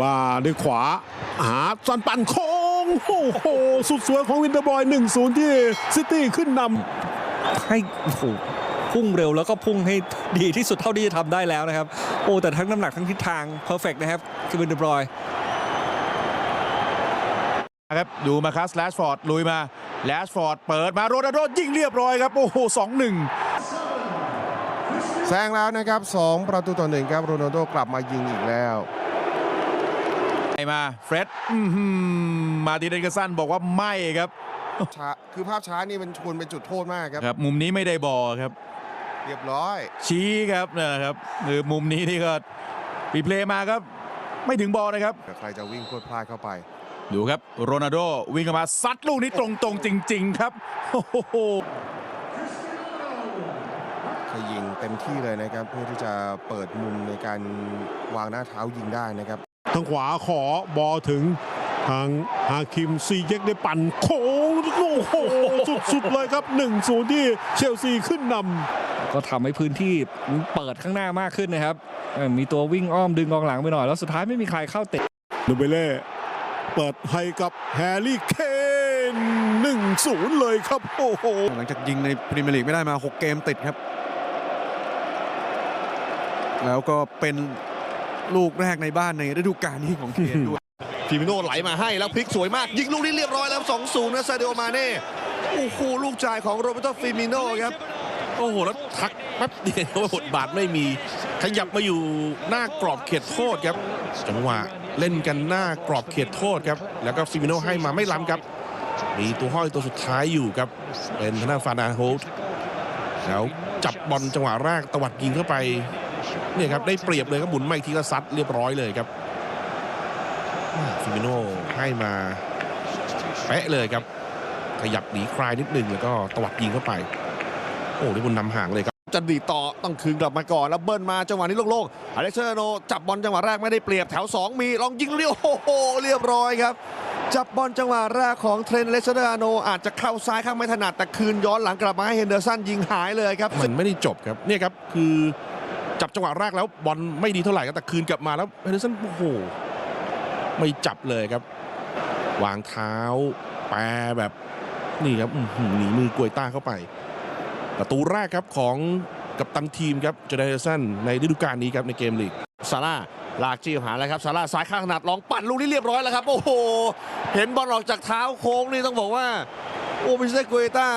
ว่าด้วยขวาหาสันปั่นโค้งโอ้โห สุดสวยของวินเตอร์บอย 1-0 ที่ซิตี้ขึ้นนำให้โอ้โหพุ่งเร็วแล้วก็พุ่งให้ดีที่สุดเท่าที่จะทำได้แล้วนะครับ โอ้แต่ทั้งน้ำหนักทั้งทิศทางเพอร์เฟกนะครับคือเป็นเดบรอยครับดูมาคัสแลชฟอร์ดลุยมาแลชฟอร์ดเปิดมาโรนัลโดยิงเรียบร้อยครับ โอ้โหสองหนึ่งแซงแล้วนะครับ 2 ประตูต่อหนึ่งครับโรนัลโดกลับมายิงอีกแล้วไมาเฟร็ดอื้อหือมาตินเดนเกอร์สันบอกว่าไม่ครับช้าคือภาพช้านี่มันชวนเป็นจุดโทษมากครับครับ มุมนี้ไม่ได้บอลครับ เรียบร้อย ชี้ครับนะครับคือมุมนี้นี่ก็รีเพลย์มาครับ ไม่ถึงบอลนะครับแต่ใครจะวิ่งพลวดพลาดเข้าไป ดูครับโรนัลโดวิ่งเข้ามาซัดลูกนี้ตรงๆ จริง ๆ ครับโอ้โหเขายิงเต็มที่เลยนะครับ เพื่อที่จะเปิดมุมในการวางหน้าเท้ายิงได้นะครับ ทางขวาขอบอลถึงทางฮาคิมซีเย็กได้ปั่นโค้งโอ้โหสุดๆเลยครับ1-0ที่เชลซีขึ้นนำก็ทำให้พื้นที่มันเปิดข้างหน้ามากขึ้นนะครับเอ่อมีตัววิ่งอ้อมดึงกองหลังไปหน่อย แล้วสุดท้ายไม่มีใครเข้าเตะดูเบเล่เปิดให้กับแฮร์รี่เคน1-0เลยครับโอ้โหหลังจากยิงในพรีเมียร์ลีกไม่ได้มา 6 เกมติดครับ แล้วก็เป็น ลูกแรกในบ้านในฤดูกาลนี้ของเคนด้วยฟิมิโน่ไหลมาให้แล้วพลิกสวยมาก ยิงลูกนี้เรียบร้อยแล้ว 2-0 นะซาเดโอมาเน่โอ้โหลูกจ่ายของโรเบโตฟิมิโน่ครับโอ้โหแล้วทักแป๊บเดียวบทบาทไม่มี ขยับมาอยู่หน้ากรอบเขตโทษครับ จังหวะเล่นกันหน้ากรอบเขตโทษครับ แล้วก็ฟิมิโนให้มาไม่ล้ำครับ มีตัวห้อยตัวสุดท้ายอยู่ครับ เป็นทางด้านฟานาโฮลแล้วจับบอลจังหวะแรกตวัดยิงเข้าไป เนี่ยครับได้เปรียบเลยครับหมุนมาอีกทีก็ซัดเรียบร้อยเลยครับฟิมิโนให้มาเป๊ะเลยครับ ขยับหนีคลายนิดนึงแล้วก็ตวัดยิงเข้าไป โอ้ลิบุลนำห่างเลยครับจะดีดต่อต้องคืนกลับมาก่อนแล้วเบิ้ลมาจังหวะนี้โล่งๆอเล็กซานโนจับบอลจังหวะแรกไม่ได้เปรียบแถว 2 มีลองยิงลูกนี้โอ้โหเรียบร้อยครับจับบอลจังหวะแรกของเทรนต์อเล็กซานโนอาจจะเข้าซ้ายข้างไม่ถนัดแต่คืนย้อนหลังกลับมาให้เฮนเดอร์สันยิงหายเลยครับมันไม่ได้จบครับเนี่ยครับคือ จับจังหวะแรกแล้วบอลไม่ดีเท่าไหร่ครับแต่คืนกลับมาแล้วเฮนเดอร์สันโอ้โหไม่จับเลยครับ วางเท้าแปรแบบนี่ครับหนีมือกวยต้าเข้าไป ประตูแรกครับของกับตันทีมครับเจเดเฮนเร์สันในฤดูกาลนี้ครับในเกมลีกซาร่าลากจี้หาแล้วครับซาร่าซ้ายข้างถนัดลองปั่นลูกนี้เรียบร้อยแล้วครับ โอ้โห เห็นบอลออกจากเท้าโค้งนี่ต้องบอกว่าโอ้มิเซกุเอต้า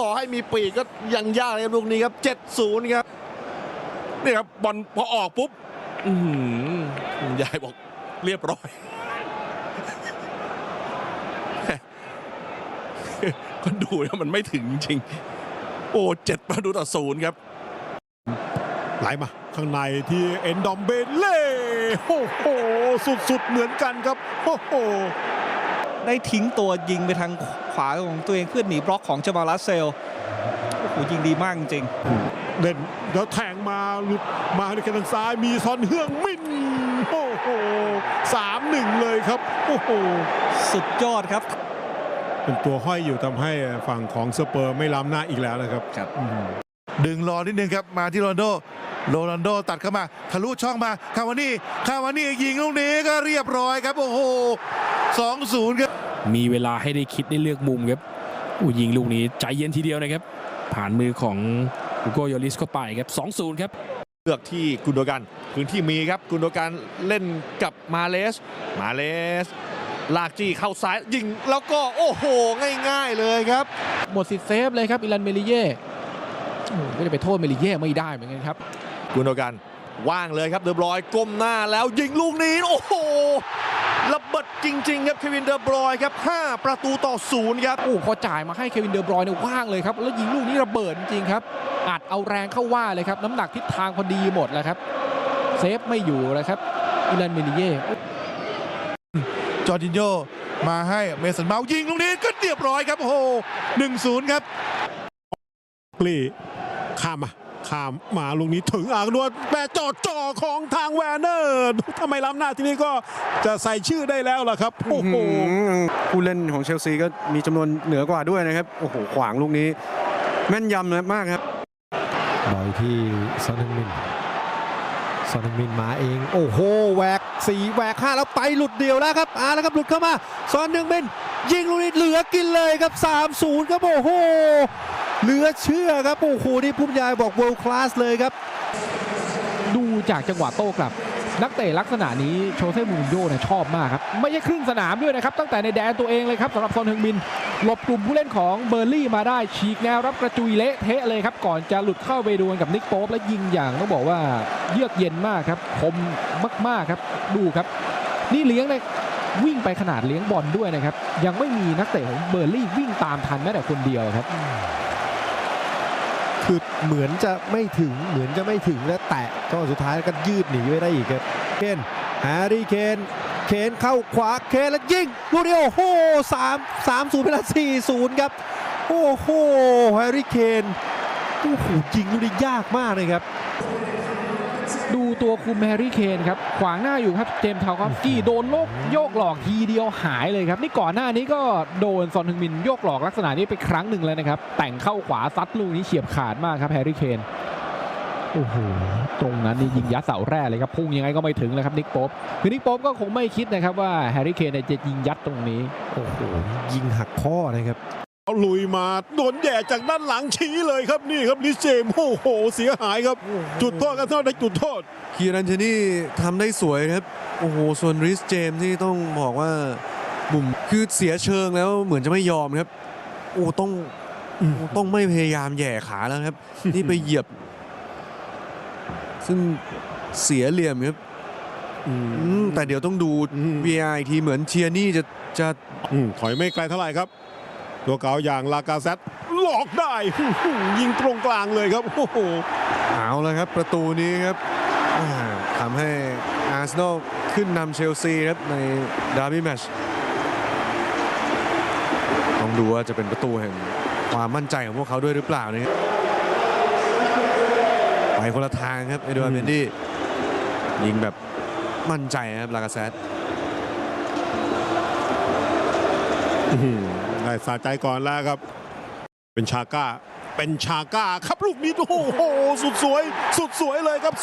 ต่อให้มีปีกก็ยังยากเลยครับลูกนี้ครับ 7-0 ครับ นี่ครับบอลพอออกปุ๊บอื้อหือคุณยายบอกเรียบร้อย ก็ดูแล้วมันไม่ถึงจริงๆโอ้เจ็ดประตูต่อศูนย์ครับ ไหลมา ข้างในที่เอ็นดอมเบเล่โอ้โห สุดๆ เหมือนกันครับ โอ้โห ได้ทิ้งตัวยิงไปทางขวาของตัวเองเพื่อหนีบล็อกของจามาลัสเซล โอ้โห ยิงดีมากจริง เด่นแล้วแทงมาหลุดมาในทางซ้ายมีซอนเฮืองมินโอ้โหสามหนึ่งเลยครับโอ้โหสุดยอดครับ เป็นตัวห้อยอยู่ทำให้ฝั่งของสเปอร์ไม่ล้ำหน้าอีกแล้วนะครับครับอืมดึงรอนิดนึงครับมาที่โรนลโดโรนัลโดตัดเข้ามาทะลุช่องมาคาวานี่คาวานี่ยิงลูกนี้ก็เรียบร้อยครับโอ้โห2-0ครับมีเวลาให้ได้คิดได้เลือกมุมครับอู้ยิงลูกนี้ใจเย็นทีเดียวนะครับ ผ่านมือของอุ โกโยลิสเข้าไปครับ 2-0 ครับเลือกที่กุนโดกันพื้นที่มีครับกุนโดกันเล่นกับมาเลส มาเลส ลากจี้เข้าซ้ายยิงแล้วก็โอ้โห ง่าย ๆ เลยครับ หมดสิทธิ์เซฟเลยครับอิรันเมลิเย่โอ้โหไม่ได้ไปโทษเมลิเย่ไม่ได้เหมือนกันครับกุนโดกันว่างเลยครับเดอบรอยน์ก้มหน้าแล้วยิงลูกนี้โอ้โหระ เบิดจริง ๆ ครับเควินเดอบรอยน์ครับ 5 ประตูต่อศูนย์ครับ โอ้พอจ่ายมาให้เควินเดอร์บรอยน์เนี่ยว่างเลยครับ แล้วยิงลูกนี้ระเบิดจริงๆครับอัดเอาแรงเข้าว่าเลยครับ น้ำหนักทิศทางพอดีหมดแล้วครับ เซฟไม่อยู่เลยครับอิรันเมลิเย่จอร์จินโยมาให้เมสันเมาส์ยิงลูกนี้ก็เรียบร้อยครับโอ้โห1-0 ครับกลีข้ามมา ข้ามมาลูกนี้ถึงอ่างนวดแปรจอดจ่อของทางแวนเนอร์ทำไมล้ำหน้าที่นี่ก็จะใส่ชื่อได้แล้วล่ะครับโอ้โหผู้เล่นของเชลซีก็มีจำนวนเหนือกว่าด้วยนะครับโอ้โหขวางลูกนี้ แม่นยำมากครับบอลที่ซอนฮึงมินซอนฮึงมินมาเอง โอ้โหแหวกสี่แหวกห้าแล้วไปหลุดเดียวแล้วครับอ่าแล้วครับหลุดเข้ามาซอนหนึ่งเป็นยิงลูกนี้เหลือกินเลยครับ3-0ครับโอ้โห เหลือเชื่อครับ โอ้โหนี่ผู้บรรยายบอก world class เลยครับ ดูจากจังหวะโต้กลับ นักเตะลักษณะนี้โชเซ่มูรินโญ่เนี่ยชอบมากครับ ไม่ใช่ครึ่งสนามด้วยนะครับ ตั้งแต่ในแดนตัวเองเลยครับสำหรับซอนฮึงมิน หลบกลุ่มผู้เล่นของเบอร์ลี่มาได้ฉีกแนวรับกระจุยเละเทะเลยครับ ก่อนจะหลุดเข้าไปดวลกับนิกโป๊ปและยิงอย่างต้องบอกว่าเยือกเย็นมากครับคมมากๆครับดูครับ นี่เลี้ยงเลยวิ่งไปขนาดเลี้ยงบอลด้วยนะครับ ยังไม่มีนักเตะของเบอร์ลี่วิ่งตามทันแม้แต่คนเดียวครับ คือเหมือนจะไม่ถึงเหมือนจะไม่ถึงแล้วแตะก็สุดท้ายก็ยืดหนีไปได้อีกครับเคนแฮร์รี่เคนเคนเข้าขวาเคนแล้วยิงลูกนี้โอ้โหสามสามศูนย์เป็นละสี่ศูนย์ครับ โอ้โหแฮร์รี่เคนโอ้โหยิงลูกนี้ยากมากเลยครับ ดูตัวคุมแฮร์รี่เคนครับ ขวางหน้าอยู่ครับ เจมส์ทาวคอฟสกี้โดนโลกโยกหลอกทีเดียวหายเลยครับ นี่ก่อนหน้านี้ก็โดนซอนฮึงมินโยกหลอกลักษณะนี้ไปครั้งหนึ่งเลยนะครับ แต่งเข้าขวาซัดลูกนี้เฉียบขาดมากครับแฮร์รี่เคนโอ้โหตรงนั้นนี่ยิงยัดเสาแรกเลยครับพุ่งยังไงก็ไม่ถึงเลยครับนิกป๊ปคือนิกป๊ปก็คงไม่คิดนะครับว่าแฮร์รี่เคนจะยิงยัดตรงนี้โอ้โหยิงหักข้อนะครับ ลุยมาโดนแย่จากด้านหลังชี้เลยครับนี่ครับลิสเจมส์โอ้โหเสียหายครับ จุดโทษกันเท่าได้จุดโทษคีรันเทนี่ทำได้สวยครับโอ้โหส่วนริสเจมส์ที่ต้องบอกว่าบุ่มคือเสียเชิงแล้วเหมือนจะไม่ยอมครับโอ้ต้องโอ้ต้องไม่พยายามแหย่ขาแล้วครับ นี่ไปเหยียบ ซึ่งเสียเหลี่ยมครับอืมแต่เดี๋ยวต้องดูอืม VAR อีกทีเหมือนเทียนี่จะจะอืมถอยไม่ไกลเท่าไหร่ครับ ตัวเก่าอย่างลากาเซตหลอกได้ ยิงตรงกลางเลยครับโอ้โหเอาแล้วครับประตูนี้ครับอ่าทำให้อาร์เซนอลขึ้นนำเชลซีครับในดาร์บี้แมชต้องดูว่าจะเป็นประตูแห่งความมั่นใจของพวกเขาด้วยหรือเปล่านะครับไปคนละทางครับเอดวาร์ดเมนดี้ยิงแบบมั่นใจครับลากาเซต อื้อหือได้สาใจก่อนแล้วครับ เป็นชาก้า เป็นชาก้าครับลูกนี้โอ้โหสุดสวย สุดสวยเลยครับ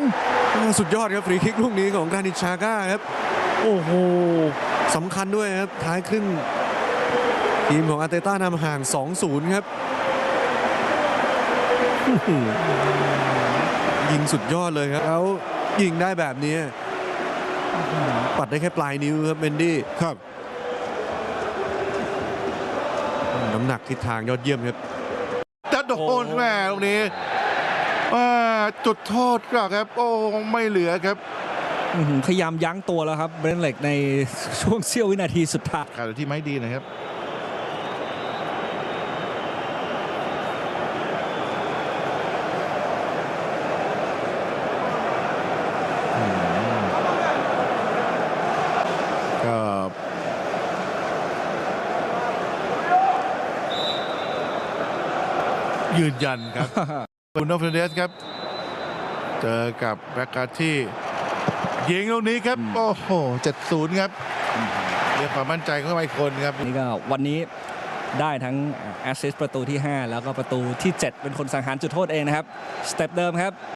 2-0 สุดยอดครับฟรีคิกลูกนี้ของกรานิตชาก้าครับ โอ้โหสำคัญด้วยครับท้ายครึ่งทีมของอาร์เตต้านำห่าง 2-0 ครับยิงสุดยอดเลยครับแล้วยิงได้แบบนี้ ปัดได้แค่ปลายนิ้วครับเมนดี้ครับ น้ำหนักทิศทางยอดเยี่ยมครับ จะโดนแม่ตรงนี้อ่าจุดโทษก็ครับ โอ้ไม่เหลือครับอื้อหือพยายามยั้งตัวแล้วครับเบรนเล็กในช่วงเสี้ยววินาทีสุดท้าย การที่ไม่ดีนะครับ ยืนยันครับคุณโนฟเดสครับ เจอกับแบ็กการที่ยิงตรงนี้ครับ โอ้โห7-0ครับเรียกความมั่นใจเข้ามาอีกคนครับนี่ก็วันนี้ได้ทั้งแอสซิสต์ประตูที่ 5 แล้วก็ประตูที่ 7 เป็นคนสังหารจุดโทษเองนะครับ สเต็ปเดิมครับ